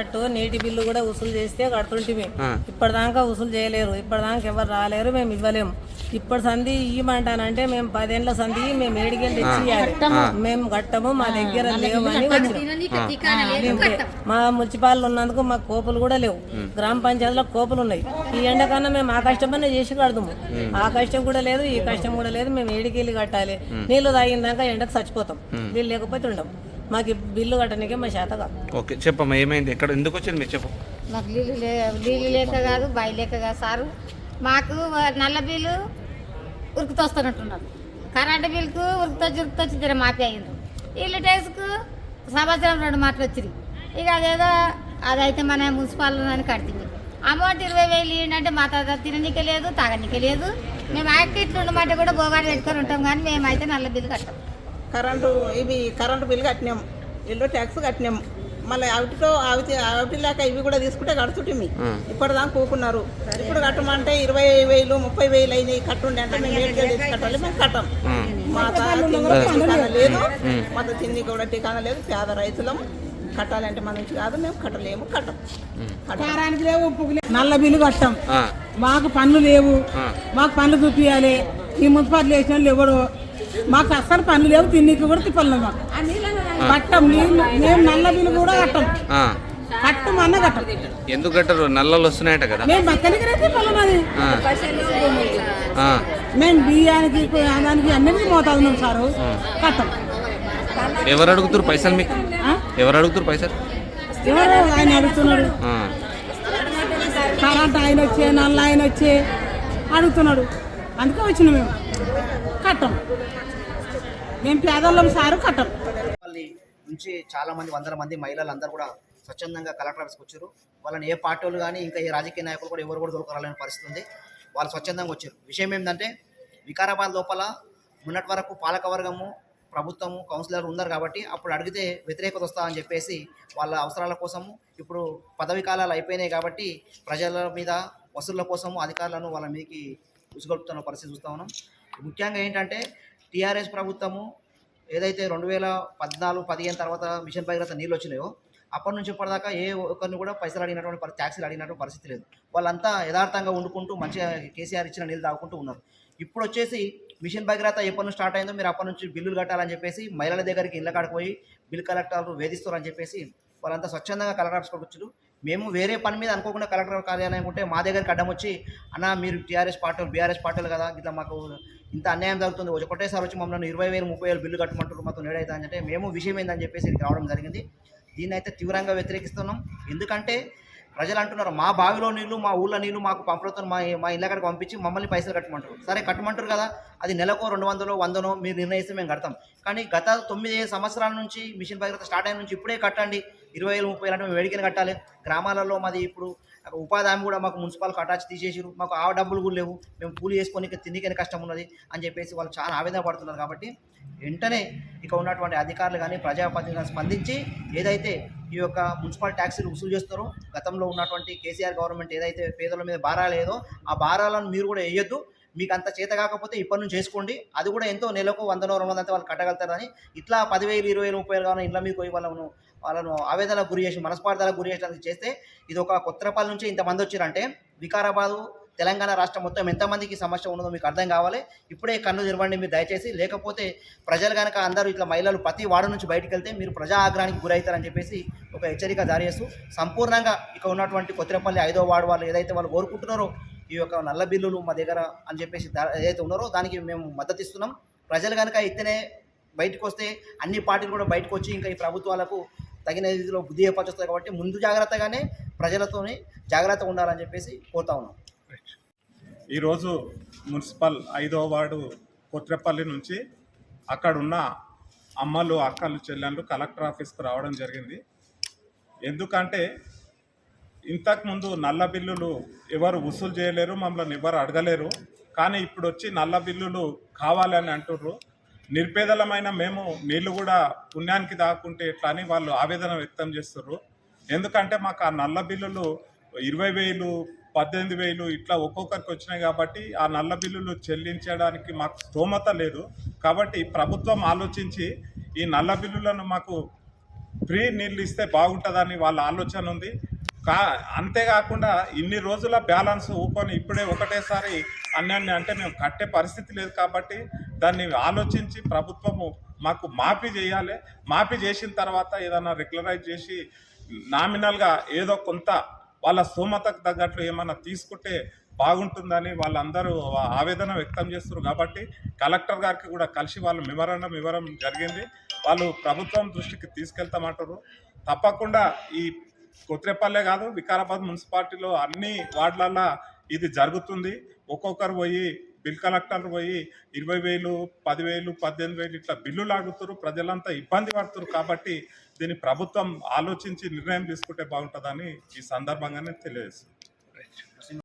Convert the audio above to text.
అటు నీటి బిల్లు కూడా వసూలు చేస్తే కడుతుంటివి ఆ. ఇప్పటిదాకా వసూలు చేయలేరు. ఇప్పటిదాకా ఎవరు రాలేరు మేము ఇవ్వలేము. ఇప్పుడు సంధి ఇవ్వమంటానంటే మేము పదేళ్ళ సంధి మేము ఏడికెళ్ళి తెచ్చి ఇవ్వాలి మేము కట్టము మా దగ్గర లేవని. మా మున్సిపాల్ ఉన్నందుకు మాకు కోపులు కూడా లేవు. గ్రామ పంచాయతీలో కోపులు ఉన్నాయి. ఈ ఎండకన్నా మేము ఆ కష్టమనే చేసి కడదాము. ఆ కష్టం కూడా లేదు ఈ కష్టం కూడా లేదు మేము ఏడికెళ్ళి కట్టాలి. నీళ్ళు తాగిందాక ఎండకు చచ్చిపోతాం. వీళ్ళు లేకపోతే ఉండం మాకు బిల్లు కట్టడానికే మా చేత కాదు. ఓకే చెప్పమ్మా ఏమైంది? ఎక్కడ ఎందుకు వచ్చింది మీరు చెప్పు. మాకు నీళ్ళు లే నీళ్ళు లేక కాదు బావి లేక కాదు సారు. మాకు నల్ల బిల్లు ఉరుకుతొస్తున్నట్టున్నారు. కరెంటు బిల్లుకు ఉరుకుతొచ్చి ఉరుకుతొచ్చి జర మాపి అయ్యింది. ఇల్లు టేస్కు సంవత్సరం రెండు మాటలు వచ్చినాయి. ఇక అదేదో అదైతే మన మున్సిపాల్ అని కడుతుంది అమౌంట్ ఇరవై వేలు ఇవ్వండి అంటే మా తాత తిననీకే లేదు తాగనీకే లేదు. మేము యాక్టిట్లు ఉండమంటే కూడా బోగాడు పెట్టుకొని ఉంటాం కానీ మేమైతే నల్ల బిల్లు కట్టాం. కరెంటు ఇవి కరెంటు బిల్లు కట్టినాం. ఇల్లు ట్యాక్స్ కట్టినాం. మళ్ళీ అవిటితో అవిటి అవిటి లేక ఇవి కూడా తీసుకుంటే కడుతుంటిమి ఇప్పటిదాకా కూకున్నారు. ఇప్పుడు కట్టమంటే ఇరవై వేలు ముప్పై వేలు అయినాయి. కట్టుండే అంటే మేము ఏడు వేలు తీసి కట్టాలి మేము కట్టం. మా ఠికానా లేదు. మా తిండి కూడా ఠికానా లేదు. పేద రైతులం. కట్టాలంటే మన నుంచి కాదు మేము కట్టలేము కట్టం. కారానికి లేవు నల్ల బిల్లు కట్టాం. ఆ, మాకు పనులు లేవు. మాకు పనులు చూపించాలి ఈ మున్సిపాలిటీ వేసిన వాళ్ళు ఎవరు మాకు అస్సలు పనులు లేవు తిన్నీకి కూడా తిప్పలు మాకు. కట్టం నీళ్ళు మేము నల్ల బిల్లు కూడా కట్టం. ఆ. కట్టం అన్న కట్టం. ఎందుకు కట్టరు? నల్లలు వస్తున్నాయట కదా. మేము బక్కనికి తిప్పలు మాది. ఆ. ఆ. మేము బియ్యానికి దానికి అన్నిటికీ మోతాదు ఉన్నాం సారు. కట్టం. ఎవరు అడుగుతారు పైసలు మీకు? ఎవరు అడుగుతారు పైసలు? ఎవరు ఆయన అడుగుతున్నాడు. ఆ. కరెంట్ ఆయన వచ్చే నల్ల ఆయన వచ్చే అడుగుతున్నాడు. అందుకే వచ్చినాం మేము. కట్టం మేము పేదోళ్ళం సారు కట్టం నుంచి చాలా మంది వందల మంది మహిళలు అందరూ కూడా స్వచ్ఛందంగా కలెక్టర్ ఆఫీస్కి వచ్చారు. వాళ్ళని ఏ పార్టీలు కానీ ఇంకా ఏ రాజకీయ నాయకులు కూడా ఎవరు కూడా దొరకరాలని పరిస్థితి ఉంది వాళ్ళు స్వచ్ఛందంగా వచ్చారు. విషయం ఏంటంటే వికారాబాద్ లోపల మొన్నటి వరకు పాలకవర్గము ప్రభుత్వము కౌన్సిలర్ ఉన్నారు కాబట్టి అప్పుడు అడిగితే వ్యతిరేకత వస్తుందని చెప్పేసి వాళ్ళ అవసరాల కోసము ఇప్పుడు పదవి కాలాలు అయిపోయినాయి కాబట్టి ప్రజల మీద వసూళ్ళ కోసము అధికారులను వాళ్ళ మీదకి ఉసుగొలుపుతున్న పరిస్థితి చూస్తా ఉన్నాం. ముఖ్యంగా ఏంటంటే టీఆర్ఎస్ ప్రభుత్వము ఏదైతే రెండు వేల పద్నాలుగు పదిహేను తర్వాత మిషన్ భగీరథ నీళ్ళు వచ్చినాయో అప్పటి నుంచి ఇప్పటిదాకా ఏ ఒక్కరిని కూడా పైసలు అడిగినటువంటి పరి- ట్యాక్సీలు అడిగినటువంటి పరిస్థితి లేదు. వాళ్ళంతా యథార్థంగా వండుకుంటూ మంచిగా కేసీఆర్ ఇచ్చిన నీళ్ళు తాగుకుంటూ ఉన్నారు. ఇప్పుడు వచ్చేసి మిషన్ భగీరథ ఎప్పటి నుంచి స్టార్ట్ అయిందో మీరు అప్పటి నుంచి బిల్లులు కట్టాలని చెప్పేసి మహిళల దగ్గరికి ఇళ్ళ కాడికి పోయి బిల్ కలెక్టర్లు వేధిస్తారని చెప్పేసి వాళ్ళంతా స్వచ్ఛందంగా కలెక్టర్ ఆఫీస్కి వచ్చారు మేము వేరే పని మీద అనుకోకుండా కలెక్టర్ కార్యాలయం ఉంటే మా దగ్గరికి అడ్డం వచ్చి అన్న మీరు టీఆర్ఎస్ పార్టీలు బీఆర్ఎస్ పార్టీలు కదా ఇట్లా మాకు ఇంత అన్యాయం జరుగుతుంది. ఒకటేసారి వచ్చి మమ్మల్ని ఇరవై వేలు ముప్పై వేలు బిల్లు కట్టమంటారు మాతో నేడైతే అని అంటే మేము విషయం ఏందని చెప్పేసి ఇది రావడం జరిగింది. దీన్ని అయితే తీవ్రంగా వ్యతిరేకిస్తున్నాం. ఎందుకంటే ప్రజలు అంటున్నారు మా బావిలో నీళ్ళు మా ఊళ్ళో నీళ్ళు మాకు పంపులతో మా మా ఇళ్ళ కాడికి పంపించి మమ్మల్ని పైసలు కట్టమంటారు సరే కట్టమంటారు కదా. అది నెలకు రెండు వందలు వందనో మీరు నిర్ణయిస్తే మేము కడతాం. కానీ గత తొమ్మిది సంవత్సరాల నుంచి మిషన్ భగీరథ స్టార్ట్ అయిన నుంచి ఇప్పుడే కట్టండి. ఇరవై వేలు ముప్పై వేలు అంటే మేము వేడికని కట్టాలి. గ్రామాలలో మాది ఇప్పుడు ఉపాధి హామీ కూడా మాకు మున్సిపల్ అటాచ్ తీసేసారు. మాకు ఆ డబ్బులు కూడా లేవు. మేము కూలి చేసుకొని తిండికైనా కష్టం ఉన్నది అని చెప్పేసి వాళ్ళు చాలా ఆవేదన పడుతున్నారు కాబట్టి వెంటనే ఇక ఉన్నటువంటి అధికారులు కానీ ప్రజాప్రతినిధులు స్పందించి ఏదైతే ఈ యొక్క మున్సిపల్ ట్యాక్సీలు వసూలు చేస్తారో గతంలో ఉన్నటువంటి కేసీఆర్ గవర్నమెంట్ ఏదైతే పేదల మీద భారాలు ఏదో ఆ భారాలను మీరు కూడా వేయొద్దు. మీకు అంత చేత కాకపోతే ఇప్పటి నుంచి చేసుకోండి. అది కూడా ఎంతో నెలకు వందనో రెండు వందలు వాళ్ళు కట్టగలుగుతారని ఇట్లా పదివేలు ఇరవై వేలు ముప్పై వేలు కావాలి ఇళ్ళ మీకు పోయి వాళ్ళను వాళ్ళను ఆవేదనకు గురి చేసి మనస్పార్థాలకు గురి చేసడానికి చేస్తే ఇది ఒక కొత్తపల్లి నుంచి ఇంతమంది వచ్చారంటే వికారాబాదు తెలంగాణ రాష్ట్రం మొత్తం ఎంతమందికి సమస్య ఉన్నదో మీకు అర్థం కావాలి. ఇప్పుడే కన్ను తెరవండి మీరు దయచేసి. లేకపోతే ప్రజలు కనుక అందరూ ఇట్లా మహిళలు ప్రతి వాడు నుంచి బయటకు వెళ్తే మీరు ప్రజా ఆగ్రహానికి గురవుతారని చెప్పేసి ఒక హెచ్చరిక జారీ చేస్తూ సంపూర్ణంగా ఇక ఉన్నటువంటి కొత్తపల్లి ఐదో వార్డు వాళ్ళు ఏదైతే వాళ్ళు కోరుకుంటున్నారో ఈ యొక్క నల్ల బిల్లులు మా దగ్గర అని చెప్పేసి దా- ఏదైతే ఉన్నారో దానికి మేము మద్దతు ఇస్తున్నాం. ప్రజలు కనుక ఇస్తేనే బయటకు వస్తే అన్ని పార్టీలు కూడా బయటకు వచ్చి ఇంకా ఈ ప్రభుత్వాలకు తగిన రీతిలో బుద్ధి ఏర్పరుస్తాయి కాబట్టి ముందు జాగ్రత్తగానే ప్రజలతోని జాగ్రత్త ఉండాలని చెప్పేసి కోరుతా ఉన్నాం. ఈరోజు మున్సిపల్ ఐదో వార్డు కొత్రపల్లి నుంచి అక్కడున్న అమ్మలు అక్కలు చెల్లెళ్ళు కలెక్టర్ ఆఫీస్కి రావడం జరిగింది. ఎందుకంటే ఇంతకుముందు నల్ల బిల్లులు ఎవరు వసూలు చేయలేరు మమ్మల్ని ఎవరు అడగలేరు. కానీ ఇప్పుడు వచ్చి నల్ల బిల్లులు కావాలని అంటుర్రు. నిర్పేదలమైన మేము నీళ్ళు కూడా పుణ్యానికి దాక్కుంటే ఎట్లా అని వాళ్ళు ఆవేదన వ్యక్తం చేస్తున్నారు ఎందుకంటే మాకు ఆ నల్ల బిల్లులు ఇరవై వేలు పద్దెనిమిది వేలు ఇట్లా ఒక్కొక్కరికి వచ్చినాయి కాబట్టి ఆ నల్ల బిల్లులు చెల్లించడానికి మాకు స్తోమత లేదు. కాబట్టి ప్రభుత్వం ఆలోచించి ఈ నల్ల బిల్లులను మాకు ఫ్రీ నీళ్ళు ఇస్తే బాగుంటుందని వాళ్ళ ఆలోచన ఉంది. కా అంతేకాకుండా ఇన్ని రోజుల బ్యాలెన్స్ ఊకొని ఇప్పుడే ఒకటేసారి అన్నీ అంటే మేము కట్టే పరిస్థితి లేదు కాబట్టి దాన్ని ఆలోచించి ప్రభుత్వము మాకు మాఫీ చేయాలి. మాఫీ చేసిన తర్వాత ఏదైనా రెగ్యులరైజ్ చేసి నామినల్గా ఏదో కొంత వాళ్ళ స్తోమతకు తగ్గట్లు ఏమైనా తీసుకుంటే బాగుంటుందని వాళ్ళందరూ ఆవేదన వ్యక్తం చేస్తున్నారు కాబట్టి కలెక్టర్ గారికి కూడా కలిసి వాళ్ళు మెమరాండం ఇవ్వడం జరిగింది. వాళ్ళు ప్రభుత్వం దృష్టికి తీసుకెళ్తామంటారు. తప్పకుండా ఈ కొత్రేపల్లె కాదు వికారాబాద్ మున్సిపాలిటీలో అన్ని వార్డులలో ఇది జరుగుతుంది. ఒక్కొక్కరు పోయి బిల్ కలెక్టర్ పోయి ఇరవై వేలు పదివేలు పద్దెనిమిది వేలు ఇట్లా బిల్లులు లాగుతారు ప్రజలంతా ఇబ్బంది పడుతున్నారు కాబట్టి దీన్ని ప్రభుత్వం ఆలోచించి నిర్ణయం తీసుకుంటే బాగుంటుందని ఈ సందర్భంగానే తెలియజేస్తుంది